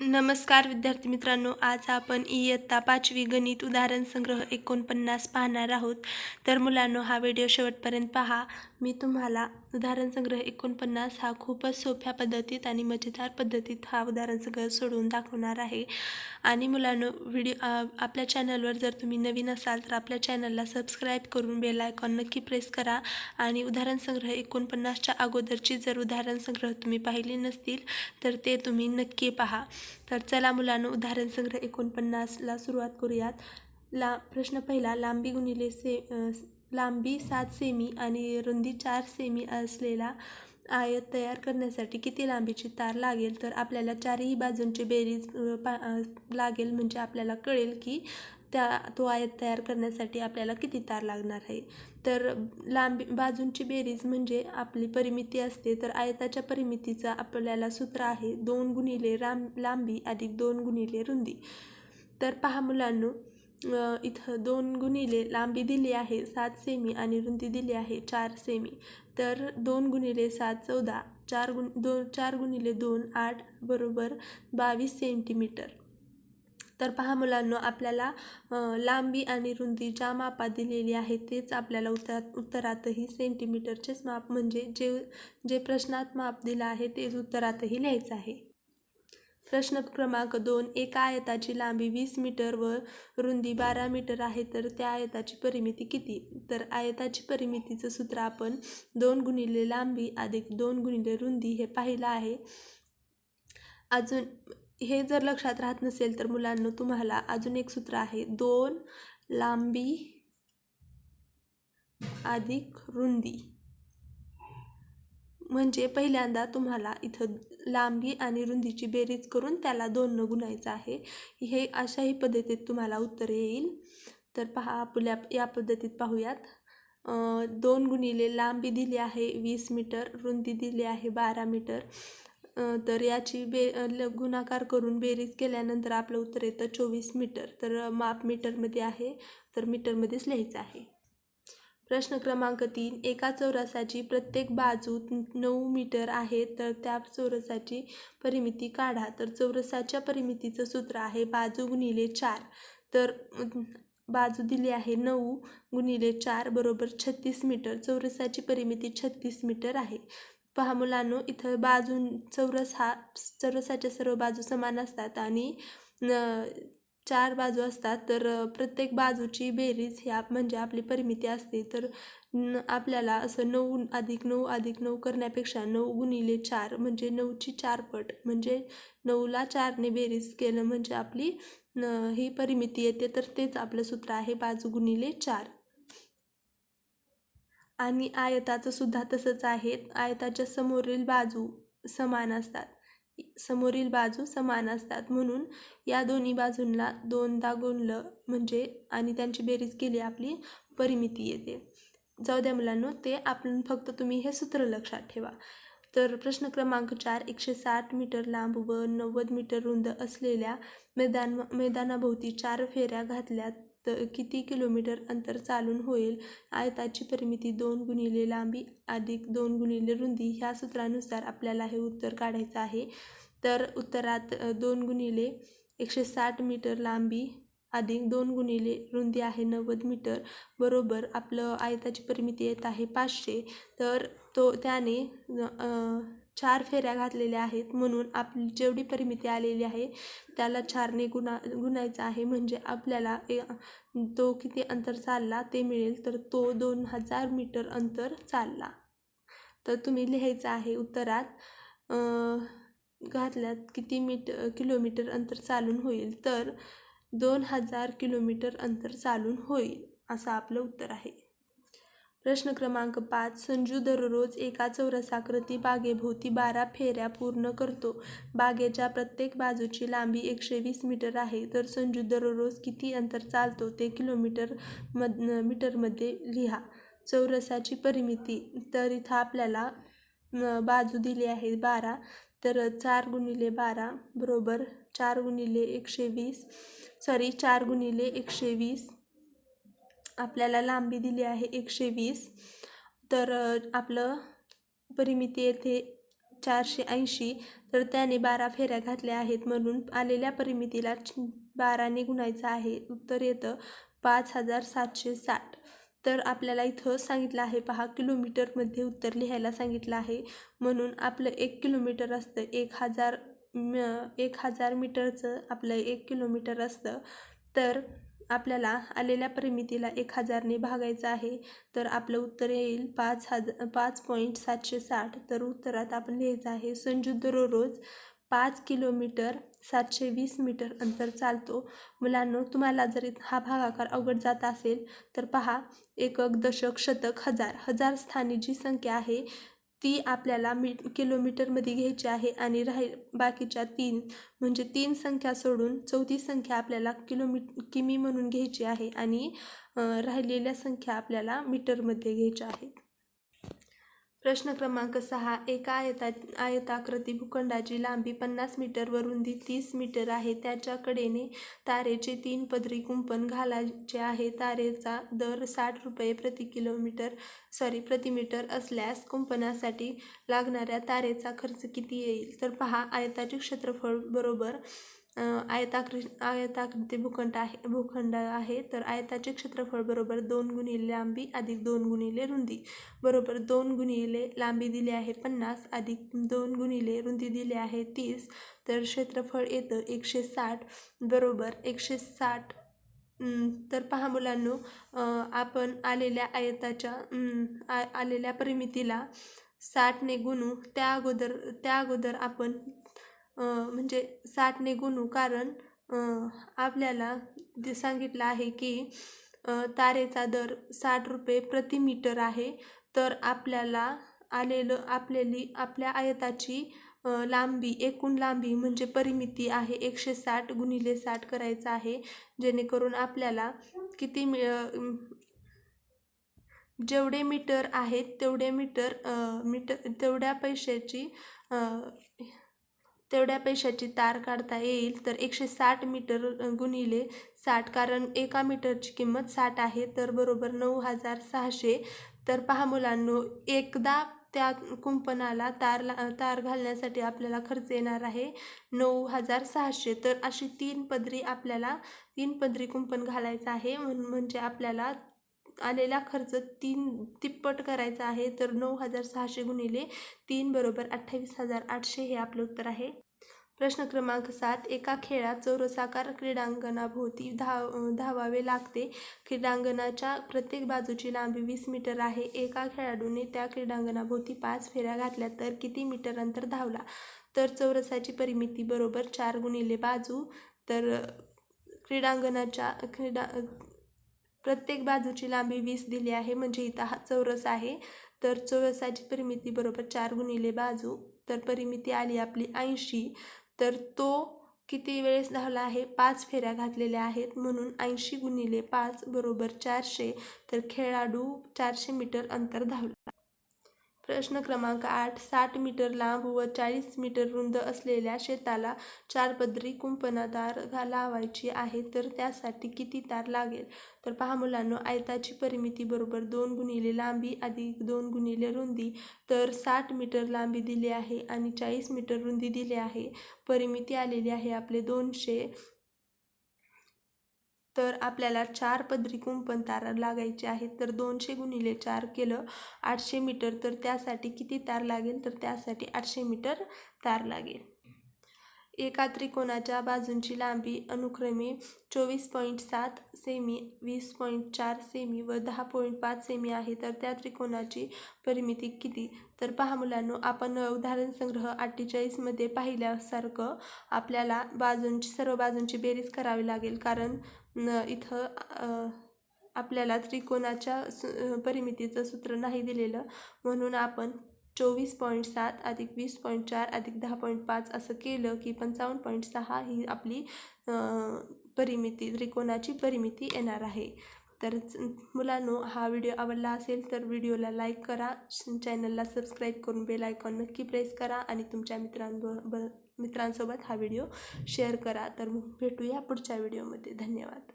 नमस्कार विद्यार्थी मित्रांनो आज आपण इयत्ता पाचवी गणित उदाहरण संग्रह एकोणपन्नास पाहणार आहोत. तर मुलांनो हा व्हिडिओ शेवटपर्यंत पहा. मी तुम्हाला उदाहरण संग्रह एकोणपन्नास हा खूपच सोप्या पद्धतीत आणि मजेदार पद्धतीत हा उदाहरण संग्रह सोडवून दाखवणार आहे. आणि मुलांनो व्हिडिओ आपल्या चॅनलवर जर तुम्ही नवीन असाल तर आपल्या चॅनलला सबस्क्राईब करून बेल आयकॉन नक्की प्रेस करा. आणि उदाहरण संग्रह एकोणपन्नासच्या अगोदरची जर उदाहरण संग्रह तुम्ही पाहिली नसतील तर ते तुम्ही नक्की पहा. तर चला मुलांनो उदाहरण संग्रह एकोणपन्नासला सुरुवात करूयात. ला प्रश्न पहिला लांबी गुणिले से लांबी सात सेमी आणि रुंदी चार सेमी असलेला आयत तयार करण्यासाठी किती लांबीची तार लागेल? तर आपल्याला चारही बाजूंची बेरीज पा लागेल. म्हणजे आपल्याला कळेल की त्या तो आयत तयार करण्यासाठी आपल्याला किती तार लागणार आहे. तर लांबी बाजूंची बेरीज म्हणजे आपली परिमिती असते. तर आयताच्या परिमितीचं आपल्याला सूत्र आहे दोन गुणिले राम लांबी अधिक दोन गुणिले रुंदी. तर पहा मुलांनो इथं दोन गुणिले लांबी दिली आहे सात सेमी आणि रुंदी दिली आहे चार सेमी तर दोन गुणिले सात चौदा चार गुण दोन चार गुणिले दोन आठ बरोबर बावीस सेंटीमीटर तर पहा मुलांनो आपल्याला लांबी आणि रुंदी ज्या मापात दिलेली आहे तेच आपल्याला उत्तरात उत्तरातही सेंटीमीटरचेच माप म्हणजे जे जे प्रश्नात माप दिलं आहे तेच उत्तरातही लिहायचं आहे. प्रश्न क्रमांक दोन एका आयताची लांबी वीस मीटर व रुंदी बारा मीटर आहे तर त्या आयताची परिमिती किती? तर आयताची परिमितीचं सूत्र आपण दोन गुणिले लांबी अधिक दोन गुणिले रुंदी हे पाहिलं आहे. अजून हे जर लक्षात राहत नसेल तर मुलांना तुम्हाला अजून एक सूत्र आहे. दोन लांबी अधिक रुंदी. म्हणजे पहिल्यांदा तुम्हाला इथं लांबी आणि रुंदीची बेरीज करून त्याला दोन गुणायचं आहे. हे अशाही पद्धतीत तुम्हाला उत्तर येईल. तर पहा आपल्या या पद्धतीत पाहूयात. दोन गुणिले लांबी दिली आहे वीस मीटर रुंदी दिली आहे बारा मीटर. तर याची बे ल- गुणाकार करून बेरीज केल्यानंतर आपलं उत्तर येतं चोवीस मीटर. तर माप मीटरमध्ये आहे. तर मीटरमध्येच लिहायचं आहे. प्रश्न क्रमांक तीन एका चौरसाची प्रत्येक बाजू नऊ मीटर आहे तर त्या चौरसाची परिमिती काढा. तर चौरसाच्या परिमितीचं सूत्र आहे बाजू गुणिले चार. तर बाजू दिली आहे नऊ गुणिले चार बरोबर छत्तीस मीटर. चौरसाची परिमिती छत्तीस मीटर आहे. पहा मुलांनो इथं बाजू चौरस हा चौरसाच्या सर्व बाजू समान असतात आणि चार बाजू असतात तर प्रत्येक बाजूची बेरीज ह्या म्हणजे आपली परिमिती असते. तर न आपल्याला असं नऊ अधिक नऊ अधिक नऊ करण्यापेक्षा नऊ गुणिले चार म्हणजे नऊची चार पट म्हणजे नऊला चारने बेरीज केलं म्हणजे आपली न ही परिमिती येते. तर तेच आपलं सूत्र आहे बाजू गुणिले चार. आणि आयताचं सुद्धा तसंच आहे. आयताच्या समोरील बाजू समान असतात. समोरील बाजू समान असतात. म्हणून या दोन्ही बाजूंना दोनदा गुणलं म्हणजे आणि त्यांची बेरीज केली आपली परिमिती येते. जाऊ द्या मुलांनो ते आपण फक्त तुम्ही हे सूत्र लक्षात ठेवा. तर प्रश्न क्रमांक चार एकशे साठ मीटर लांब व नव्वद मीटर रुंद असलेल्या मैदान मैदानाभोवती चार फेऱ्या घातल्या तर किती किलोमीटर अंतर चालून होईल? आयताची परिमिती दोन गुणिले लांबी अधिक दोन गुणिले रुंदी ह्या सूत्रानुसार आपल्याला हे उत्तर काढायचं आहे. तर उत्तरात दोन गुणिले एकशे साठ मीटर लांबी अधिक दोन गुणिले रुंदी आहे नव्वद मीटर बरोबर आपलं आयताची परिमिती येत आहे पाचशे. तर तो त्याने चार फेऱ्या घातलेल्या आहेत म्हणून आपली जेवढी परिमिती आलेली आहे त्याला चारने गुणा गुणायचं आहे. म्हणजे आपल्याला ए- तो किती अंतर चालला ते मिळेल तर तो दोन हजार मीटर अंतर चालला. तर तुम्ही लिहायचं आहे उत्तरात घातल्यात किती मीट किलोमीटर अंतर चालून होईल तर दोन हजार किलोमीटर अंतर चालून होईल असं आपलं उत्तर आहे. प्रश्न क्रमांक पाच. संजू दररोज एका चौरसाकृती बागेभोवती बारा फेऱ्या पूर्ण करतो. बागेच्या प्रत्येक बाजूची लांबी एकशे वीस मीटर आहे. तर संजू दररोज किती अंतर चालतो ते किलोमीटर मद मीटरमध्ये लिहा. चौरसाची परिमिती तर इथं आपल्याला बाजू दिली आहे बारा तर चार गुणिले बारा बरोबर चार गुणिले एकशे वीस सॉरी चार गुणिले एकशे वीस आपल्याला लांबी दिली आहे एकशे वीस. तर आपलं परिमिती येथे चारशे ऐंशी. तर त्याने बारा फेऱ्या घातल्या आहेत म्हणून आलेल्या परिमितीला बाराने गुणायचं आहे. उत्तर येतं पाच हजार सातशे साठ. तर आपल्याला इथं सांगितलं आहे पहा किलोमीटरमध्ये उत्तर लिहायला सांगितलं आहे. म्हणून आपलं एक किलोमीटर असतं. एक हजार म एक हजार मीटरचं आपलं एक किलोमीटर असतं. तर आपल्याला आलेल्या परिमितीला एक हजारने भागायचं आहे तर आपलं उत्तर येईल पाच हजार पाच पॉईंट सातशे साठ. तर उत्तरात आपण लिहायचं आहे संजू दररोज पाच किलोमीटर सातशे वीस मीटर अंतर चालतो. मुलांनो तुम्हाला जर हा भागाकार अवघड जात असेल तर पहा एकक दशक शतक हजार. हजार स्थानी जी संख्या आहे ती आपल्याला मी किलोमीटरमध्ये घ्यायची आहे आणि राही बाकीच्या तीन म्हणजे तीन संख्या सोडून चौथी संख्या आपल्याला किलोमी किमी म्हणून घ्यायची आहे आणि राहिलेल्या संख्या आपल्याला मीटरमध्ये घ्यायच्या आहेत. प्रश्न क्रमांक सहा. एका आयता आयताकृती भूखंडाची लांबी पन्नास मीटर व रुंदी तीस मीटर आहे. त्याच्या कडेने तारेचे तीन पदरी कुंपण घालायचे आहे. तारेचा दर साठ रुपये प्रति किलोमीटर सॉरी प्रतिमीटर असल्यास कुंपणासाठी लागणाऱ्या तारेचा खर्च किती येईल? तर पहा आयताचे क्षेत्रफळ बरोबर आयताकृ आयताकृती भूखंड आहे भूखंड आहे तर आयताचे क्षेत्रफळ बरोबर दोन गुणिले लांबी अधिक दोन गुणिले रुंदी. बरोबर दोन गुणिले लांबी दिली आहे पन्नास अधिक दोन गुणिले रुंदी दिली आहे तीस तर क्षेत्रफळ येतं एकशे साठ. बरोबर एकशे साठ तर पहा मुलांनो आपण आलेल्या आयताच्या आ- आलेल्या परिमितीला साठने गुणू त्या अगोदर त्या अगोदर आपण म्हणजे साठने गुणू कारण आपल्याला जे सांगितलं आहे की तारेचा दर साठ रुपये प्रति मीटर आहे तर आपल्याला आलेलं आपल्याली आपल्या आयताची लांबी एकूण लांबी म्हणजे परिमिती आहे एकशे साठ गुणिले साठ करायचं आहे जेणेकरून आपल्याला किती मी जेवढे मीटर आहेत तेवढे मीटर मीटर तेवढ्या पैशाची तेवढ्या पैशाची तार काढता येईल तर एकशे साठ मीटर गुणिले साठ कारण एका मीटरची किंमत साठ आहे तर बरोबर नऊ हजार सहाशे. तर पहा मुलांनो एकदा त्या कुंपणाला तार ला तार घालण्यासाठी आपल्याला खर्च येणार आहे नऊ हजार सहाशे. तर अशी तीन पदरी आपल्याला तीन पदरी कुंपण घालायचं आहे म्हणून म्हणजे आपल्याला आलेला खर्च तीन तिप्पट करायचा आहे तर नऊ हजार सहाशे गुणिले तीन बरोबर अठ्ठावीस हजार आठशे हे आपलं उत्तर आहे. प्रश्न क्रमांक सात एका खेळात चौरसाकार क्रीडांगणाभोवती धाव धावावे लागते. क्रीडांगणाच्या प्रत्येक बाजूची लांबी वीस मीटर आहे. एका खेळाडूने त्या क्रीडांगणाभोवती पाच फेऱ्या घातल्या तर किती मीटर अंतर धावला? तर चौरसाची परिमिती बरोबर चार गुणिले बाजू. तर क्रीडांगणाच्या क्रीडा प्रत्येक बाजूची लांबी वीस दिली आहे. म्हणजे इथं हा चौरस आहे. तर चौरसाची परिमिती बरोबर चार गुणिले बाजू. तर परिमिती आली आपली ऐंशी. तर तो किती वेळेस धावला आहे? पाच फेऱ्या घातलेल्या आहेत. म्हणून ऐंशी गुणिले पाच बरोबर चारशे. तर खेळाडू चारशे मीटर अंतर धावला. प्रश्न क्रमांक आठ साठ मीटर लांब व चाळीस मीटर रुंद असलेल्या शेताला चार पदरी कुंपणादार घा लावायची आहे तर त्यासाठी किती तार लागेल? तर पहा मुलांनो आयताची परिमिती बरोबर दोन गुणिले लांबी अधिक दोन गुणिले रुंदी तर साठ मीटर लांबी दिली आहे आणि चाळीस मीटर रुंदी दिली आहे. परिमिती आलेली आहे आपले दोनशे तर आपल्याला चार पदरी कुंपण तार लागायचे आहेत. तर दोनशे गुणिले चार केलं आठशे मीटर तर त्यासाठी किती तार लागेल? तर त्यासाठी आठशे मीटर तार लागेल. एका त्रिकोणाच्या बाजूंची लांबी अनुक्रमे चोवीस पॉईंट सात सेमी वीस पॉईंट चार सेमी व दहा पॉईंट पाच सेमी आहे. तर त्या त्रिकोणाची परिमिती किती? तर पहा मुलांनो आपण उदाहरण संग्रह अठ्ठेचाळीसमध्ये पाहिल्यासारखं आपल्याला बाजूंची सर्व बाजूंची बेरीज करावी लागेल. कारण न इथं आपल्याला त्रिकोणाच्या सु परिमितीचं सूत्र नाही दिलेलं. म्हणून आपण चोवीस पॉईंट सात अधिक वीस पॉईंट चार अधिक दहा पॉईंट पाच असं केलं की पंचावन्न पॉईंट सहा ही आपली परिमिती त्रिकोणाची परिमिती येणार आहे. तर च- मुलांनो हा व्हिडिओ आवडला असेल तर व्हिडिओला लाईक करा चॅनलला सबस्क्राईब करून बेल आयकॉन नक्की प्रेस करा आणि तुमच्या मित्रांब ब मित्रांसोबत हा व्हिडिओ शेअर करा. तर मग भेटूया पुढच्या व्हिडिओमध्ये. धन्यवाद.